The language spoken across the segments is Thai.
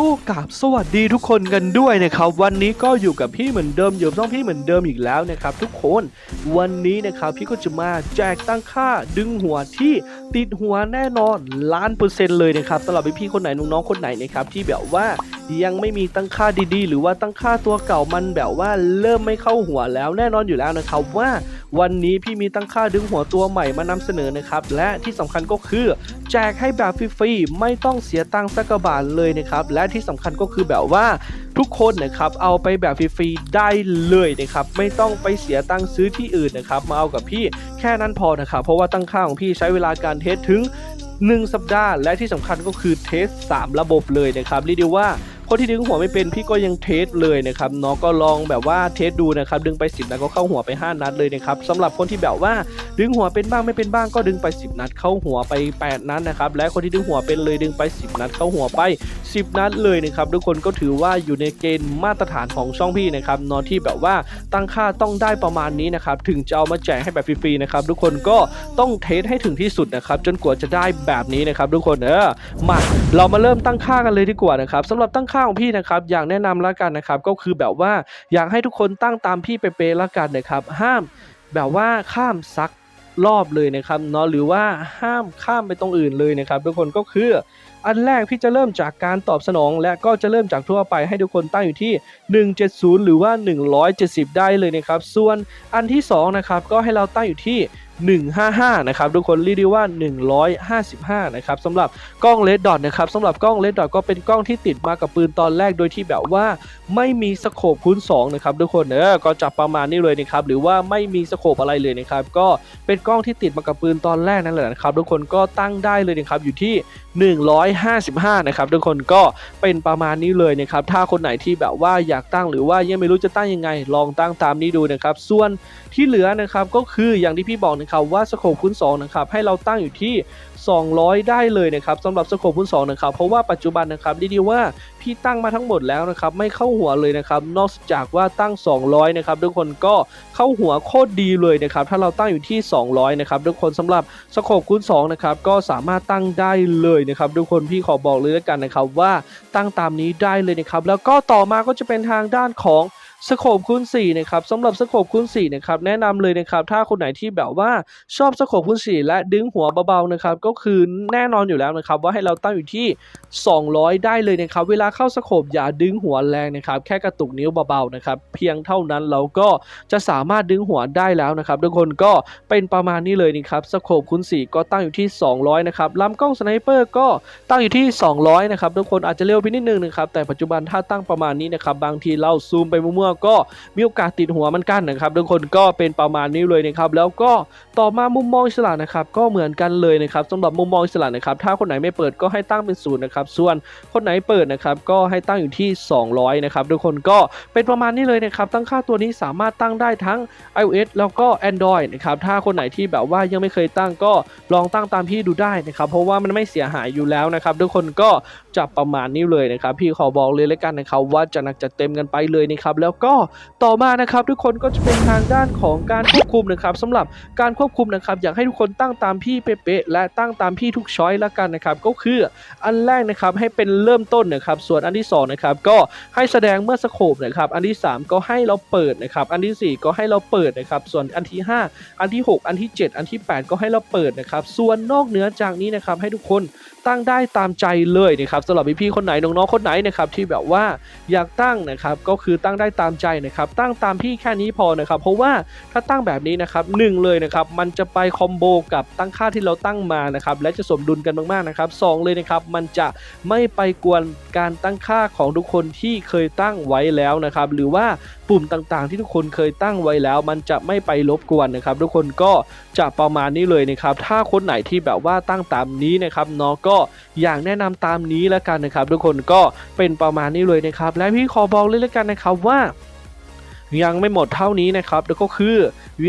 กู้กับสวัสดีทุกคนกันด้วยนะครับ วันนี้ก็อยู่กับพี่เหมือนเดิมอยู่ต้องพี่เหมือนเดิมอีกแล้วนะครับ ทุกคนวันนี้นะครับพี่ก็จะมาแจกตั้งค่าดึงหัวที่ติดหัวแน่นอนล้านเปอร์เซ็นต์เลยนะครับสำหรับพี่ๆคนไหนน้องๆคนไหนนะครับที่แบบว่ายังไม่มีตั้งค่าดีๆ หรือว่าตั้งค่าตัวเก่ามันแบบว่าเริ่มไม่เข้าหัวแล้วแน่นอนอยู่แล้วนะครับว่า วันนี้พี่มีตั้งค่าดึงหัวตัวใหม่มานำเสนอนะครับ และที่สำคัญก็คือ แจกให้แบบฟรีๆไม่ต้องเสียตังค์สักบาทเลยนะครับ และที่สำคัญก็คือแบบว่าทุกคนนะครับเอาไปแบบฟรีๆได้เลยนะครับ ไม่ต้องไปเสียตังค์ซื้อที่อื่นนะครับ มาเอากับพี่แค่นั้นพอนะครับ เพราะว่าตั้งค่าของพี่ใช้เวลาการเทสถึง 1 สัปดาห์ และที่สำคัญก็คือเทส 3 ระบบเลยนะครับเรียกได้ว่า คนที่ดึงหัวไม่เป็นพี่ก็ยังเทสเลยนะครับน้องก็ลองแบบว่าเทสดูนะครับดึงไป 10นัดก็เข้าหัวไป 5 นัดเลยนะครับสำหรับคนที่แบบว่าดึงหัวเป็นบ้างไม่เป็นบ้างก็ดึงไป 10 นัดเข้าหัวไป 8 นัดนะครับและคนที่ดึงหัวเป็นเลยดึงไป 10 นัดเข้าหัวไป10 นัดเลยนะครับทุกคนก็ถือว่าอยู่ในเกณฑ์มาตรฐานของช่องพี่นะครับนอนที่แบบว่าตั้งค่าต้องได้ประมาณนี้นะครับถึงจะเอามาแจกให้แบบฟรีๆนะครับทุกคนก็ต้องเทสให้ถึงที่สุดนะครับจนกว่าจะได้แบบนี้นะครับทุกคนเออมาเรามาเริ่มตั้งค่ากันเลยดีกว่านะครับสำหรับตั้งค่าของพี่นะครับอย่างแนะนำแล้วกันนะครับก็คือแบบว่าอยากให้ทุกคนตั้งตามพี่เป๊ะๆแล้วกันนะครับห้ามแบบว่าข้ามซัก รอบเลยนะครับเนาะหรือว่าห้ามข้ามไปตรงอื่นเลยนะครับ ทุกคนก็คืออันแรกพี่จะเริ่มจากการตอบสนอง และก็จะเริ่มจากทั่วไปให้ทุกคนตั้งอยู่ที่ 170 หรือว่า 170 ได้เลยนะครับ ส่วนอันที่2นะครับก็ให้เราตั้งอยู่ที่ 155 นะครับทุกคนเรียกได้ว่า 155 นะครับสำหรับกล้องเลดดอทนะครับสำหรับกล้องเลดดอทก็เป็นกล้องที่ติดมากับปืนตอนแรกโดยที่แบบว่าไม่มีสโคปคูณ2นะครับทุกคนเออก็จับประมาณนี้เลยนะครับหรือว่าไม่มีสโคปอะไรเลยนะครับก็เป็นกล้องที่ติดมากับปืนตอนแรกนั่นแหละนะครับทุกคนก็ตั้งได้เลยนะครับอยู่ที่ 155 นะครับทุกคนก็เป็นประมาณนี้เลยนะครับถ้าคนไหนที่แบบว่าอยากตั้งหรือว่ายังไม่รู้จะตั้งยังไง ลองตั้งตามนี้ดูนะครับส่วนที่เหลือนะครับก็คืออย่างที่พี่บอกนะครับว่าสโคปคูณ2นะครับให้เราตั้งอยู่ที่ 200 ได้เลยนะครับสำหรับสโคปคูณ2นะครับเพราะว่าปัจจุบันนะครับดีดีว่าพี่ตั้งมาทั้งหมดแล้วนะครับไม่เข้าหัวเลยนะครับนอกจากว่าตั้ง 200นะครับทุกคนก็เข้าหัวโคตรดีเลยนะครับถ้าเราตั้งอยู่ที่ 200นะครับทุกคนสำหรับสโคปคูณ2นะครับก็สามารถตั้งได้เลยนะครับทุกคนพี่ขอบอกเลยแล้วกันนะครับว่าตั้งตามนี้ได้เลยนะครับแล้วก็ต่อมาก็จะเป็นทางด้านของ สโคปคูณ4นะครับสำหรับสโคปคูณ4นะครับแนะนำเลยนะครับถ้าคนไหนที่แบบว่าชอบสโคปคูณ4และดึงหัวเบาๆนะครับก็คือแน่นอนอยู่แล้วนะครับว่าให้เราตั้งอยู่ที่ 200 ได้เลยนะครับเวลาเข้าสโคปอย่าดึงหัวแรงนะครับแค่กระตุกนิ้วเบาๆนะครับเพียงเท่านั้นเราก็จะสามารถดึงหัวได้แล้วนะครับทุกคนก็เป็นประมาณนี้เลยนะครับสโคปคูณ4ก็ตั้งอยู่ที่ 200นะครับลำกล้องสไนเปอร์ก็ตั้งอยู่ที่ 200นะครับทุกคนอาจจะเร็วไปนิดนึงนะครับแต่ปัจจุบันถ้าตั้งประมาณนี้นะครับบางทีเราซูมไปมั่วๆก็มีโอกาสติดหัวมันกันนะครับทุกคนก็เป็นประมาณนี้เลยนะครับแล้วก็ต่อมามุมมองอิสระนะครับก็เหมือนกันเลยนะครับสำหรับมุมมองอิสระนะครับถ้าคนไหนไม่เปิดก็ให้ตั้งเป็นศูนย์นะครับส่วนคนไหนเปิดนะครับก็ให้ตั้งอยู่ที่ 200นะครับทุกคนก็เป็นประมาณนี้เลยนะครับตั้งค่าตัวนี้สามารถตั้งได้ทั้ง iOS แล้วก็ Android นะครับถ้าคนไหนที่แบบว่ายังไม่เคยตั้งก็ลองตั้งตามพี่ดูได้นะครับเพราะว่ามันไม่เสียหายอยู่แล้วนะครับทุกคนก็จะประมาณนี้เลยนะครับพี่ขอบอกเลยแล้วกันนะครับว่าจะหนักจัดเต็มกันไปเลยนะครับแล้วก็ต่อมานะครับทุกคนก็จะเป็นทางด้านของการควบคุมนะครับสำหรับการควบคุมนะครับอยากให้ทุกคนตั้งตามพี่เป๊ะและตั้งตามพี่ทุกช้อยล้วกันนะครับก็คืออันแรกนะครับให้เป็นเริ่มต้นนะครับส่วนอันที่สองนะครับก็ให้แสดงเมื่อสโคปนะครับอันที่สามก็ให้เราเปิดนะครับอันที่สี่ก็ให้เราเปิดนะครับส่วนอันที่ห้าอันที่ 6 อันที่ 7 อันที่ 8 ก็ให้เราเปิดนะครับส่วนนอกเหนือจากนี้นะครับให้ทุกคน ตั้งได้ตามใจเลยนะครับสำหรับพี่ๆคนไหนน้องๆคนไหนนะครับที่แบบว่าอยากตั้งนะครับก็คือตั้งได้ตามใจนะครับตั้งตามพี่แค่นี้พอนะครับเพราะว่าถ้าตั้งแบบนี้นะครับหนึ่งเลยนะครับมันจะไปคอมโบกับตั้งค่าที่เราตั้งมานะครับและจะสมดุลกันมากๆนะครับสองเลยนะครับมันจะไม่ไปกวนการตั้งค่าของทุกคนที่เคยตั้งไว้แล้วนะครับหรือว่าปุ่มต่างๆ ที่ทุกคนเคยตั้งไว้แล้ว มันจะไม่ไปรบกวนนะครับ ทุกคนก็จะประมาณนี้เลยนะครับ ถ้าคนไหนที่แบบว่าตั้งตามนี้นะครับเนาะก็อย่างแนะนำตามนี้แล้วกันนะครับ ทุกคนก็เป็นประมาณนี้เลยนะครับ และพี่ขอบอกเลยแล้วกันนะครับว่ายังไม่หมดเท่านี้นะครับแล้วก็คือ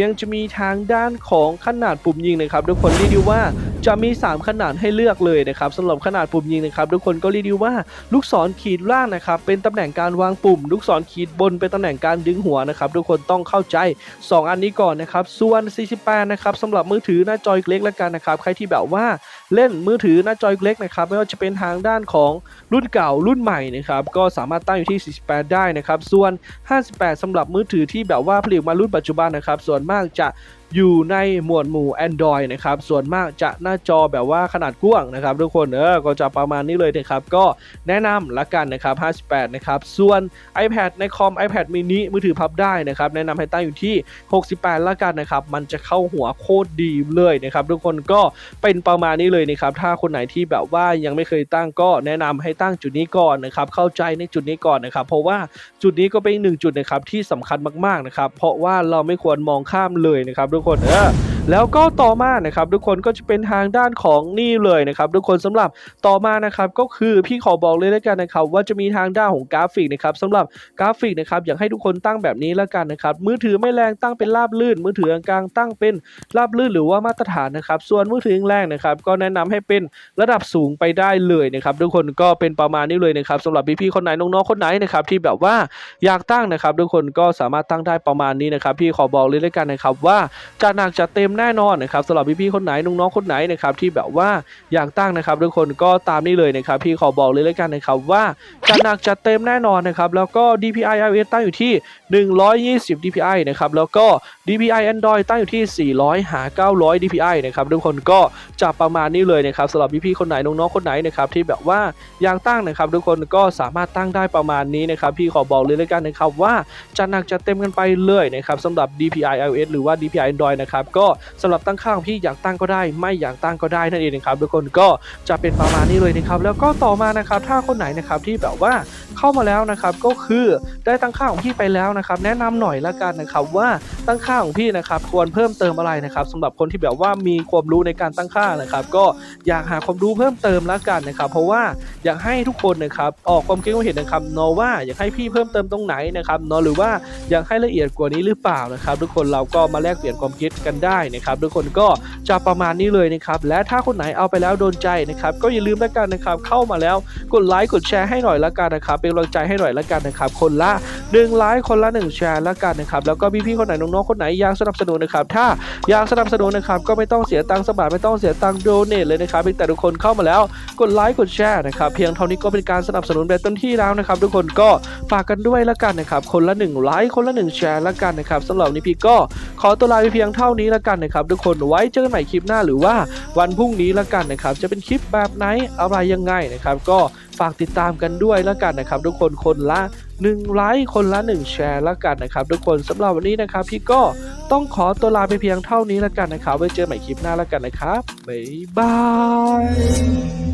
ยังจะมีทางด้านของขนาดปุ่มยิงนะครับ ทุกคนเรียกได้ว่า จะมี 3 ขนาดให้เลือกเลยนะครับสำหรับขนาดปุ่มยิงนะครับทุกคนก็รียกได้ว่าลูกศรขีดล่างนะครับเป็นตำแหน่งการวางปุ่ม ลูกศรขีดบนเป็นตำแหน่งการดึงหัวนะครับทุกคนต้องเข้าใจ 2 อันนี้ก่อนนะครับส่วน 48 นะครับสำหรับมือถือหน้าจอเล็กแล้วกันนะครับใครที่แบบว่าเล่นมือถือหน้าจอเล็กนะครับไม่ว่าจะเป็นทางด้านของรุ่นเก่ารุ่นใหม่นะครับก็สามารถตั้งอยู่ที่ 48 ได้นะครับส่วน 58สำหรับมือถือที่แบบว่าผลิตมารุ่นปัจจุบันนะครับส่วนมากจะอยู่ในหมวดหมู่ Android นะครับ ส่วนมากจะหน้าจอแบบว่าขนาดกว้างนะครับ ทุกคนเออก็จะประมาณนี้เลยนะครับ ก็แนะนำละกันนะครับ 58 นะครับ ส่วน iPad ในคอม iPad mini มือถือพับได้นะครับ แนะนำให้ตั้งอยู่ที่ 68 ละกันนะครับ มันจะเข้าหัวโคตรดีเลยนะครับ ทุกคนก็เป็นประมาณนี้เลยนะครับ ถ้าคนไหนที่แบบว่ายังไม่เคยตั้งก็แนะนำให้ตั้งจุดนี้ก่อนนะครับ เข้าใจในจุดนี้ก่อนนะครับ เพราะว่าจุดนี้ก็เป็นอีกหนึ่งจุดนะครับที่สำคัญมากๆนะครับ เพราะว่าเราไม่ควรมองข้ามเลยนะครับทุกคนเออ แล้วก็ต่อมานะครับทุกคนก็จะเป็นทางด้านของนี่เลยนะครับทุกคนสำหรับต่อมานะครับก็คือพี่ขอบอกเลยแล้วกันนะครับว่าจะมีทางด้านของกราฟิกนะครับสำหรับกราฟิกนะครับอยากให้ทุกคนตั้งแบบนี้แล้วกันนะครับมือถือไม่แรงตั้งเป็นราบลื่น มือถือกลางตั้งเป็นราบลื่นหรือว่ามาตรฐานนะครับส่วนมือถือแรงนะครับก็แนะนำให้เป็นระดับสูงไปได้เลยนะครับทุกคนก็เป็นประมาณนี้เลยนะครับสำหรับพี่ๆคนไหนน้องๆคนไหนนะครับที่แบบว่าอยากตั้งนะครับทุกคนก็สามารถตั้งได้ประมาณนี้นะครับพี่ขอบอกเลยแล้วกันนะครับว่าจัดหนักจัดเต็มแน่นอนนะครับสำหรับพี่ๆคนไหนน้องๆคนไหนนะครับที่แบบว่าอยากตั้งนะครับทุกคนก็ตามนี้เลยนะครับพี่ขอบอกเลยแล้วกันนะครับว่าจัดหนักจัดเต็มแน่นอนนะครับแล้วก็ DPI iOS ตั้งอยู่ที่ 120 DPI นะครับแล้วก็ DPI Android ตั้งอยู่ที่ 400 หา 900 DPI นะครับทุกคนก็จะประมาณนี้เลยนะครับสำหรับพี่ๆคนไหนน้องๆคนไหนนะครับที่แบบว่าอยากตั้งนะครับทุกคนก็สามารถตั้งได้ประมาณนี้นะครับพี่ขอบอกเลยแล้วกันนะครับว่าจัดหนักจัดเต็มกันไปเลยนะครับสำหรับ DPI iOS หรือว่า DPI Android นะครับก็สำหรับตั้งค่าของพี่อยากตั้งก็ได้ ไม่อยากตั้งก็ได้นั่นเองนะครับทุกคนก็จะเป็นประมาณนี้เลยนะครับแล้วก็ต่อมานะครับถ้าคนไหนนะครับที่แบบว่าเข้ามาแล้วนะครับก็คือได้ตั้งค่าของพี่ไปแล้วนะครับแนะนำหน่อยละกันนะครับว่าตั้งค่าของพี่นะครับควรเพิ่มเติมอะไรนะครับสำหรับคนที่แบบว่ามีความรู้ในการตั้งค่านะครับ ก็อยากหาความรู้เพิ่มเติมละกันนะครับ เพราะว่าอยากให้ทุกคนนะครับออกความคิดความเห็นนะครับเนาะว่าอยากให้พี่เพิ่มเติมตรงไหนนะครับเนาะหรือว่าอยากให้ละเอียดกว่านี้หรือเปล่านะครับ ทุกคนเราก็มาแลกเปลี่ยนความคิดกันได้นะครับทุกคนก็จะประมาณนี้เลยนะครับและถ้าคนไหนเอาไปแล้วโดนใจนะครับก็อย่าลืมละกันนะครับเข้ามาแล้วกดไลค์กดแชร์ให้หน่อยละกันนะครับเป็นกำลังใจให้หน่อยละกันนะครับคนละหนึ่งไลค์คนละหนึ่งแชร์ละกันนะครับแล้วก็พี่ๆคนไหนน้องๆคนไหนอยากสนับสนุนนะครับถ้าอยากสนับสนุนนะครับก็ไม่ต้องเสียตังค์สมัครไม่ต้องเสียตังค์โดเนทเลยนะครับเพียงแต่ทุกคนเข้ามาแล้วกดไลค์กดแชร์นะครับเพียงเท่านี้ก็เป็นการสนับสนุนแบบต็มที่แล้วนะครับทุกคนก็ฝากกันด้วยละกันนะครับคนละหนึ่งไลค์คนละหนึ่งแชร์ละกันนะครับสำหรับนนี้พี่ก็ขอตัวลาไปเพียงเท่านี้ละกันนะครับทุกคนไว้เจอกันใหม่คลิปหน้าหรือว่าวันพรุ่งนี้ละกันนะครับจะเป็นคลิปแบบไหนอะไรยังไงนะครับก็ฝากติดตามกันด้วยละกันนะครับทุกคนคนละหนึ่งไลค์คนละหนึ่งแชร์ละกันนะครับทุกคนสำหรับวันนี้นะครับพี่ก็ต้องขอตัวลาไปเพียงเท่านี้ละกันนะครับไว้เจอใหม่คลิปหน้าละกันนะครับบ๊ายบาย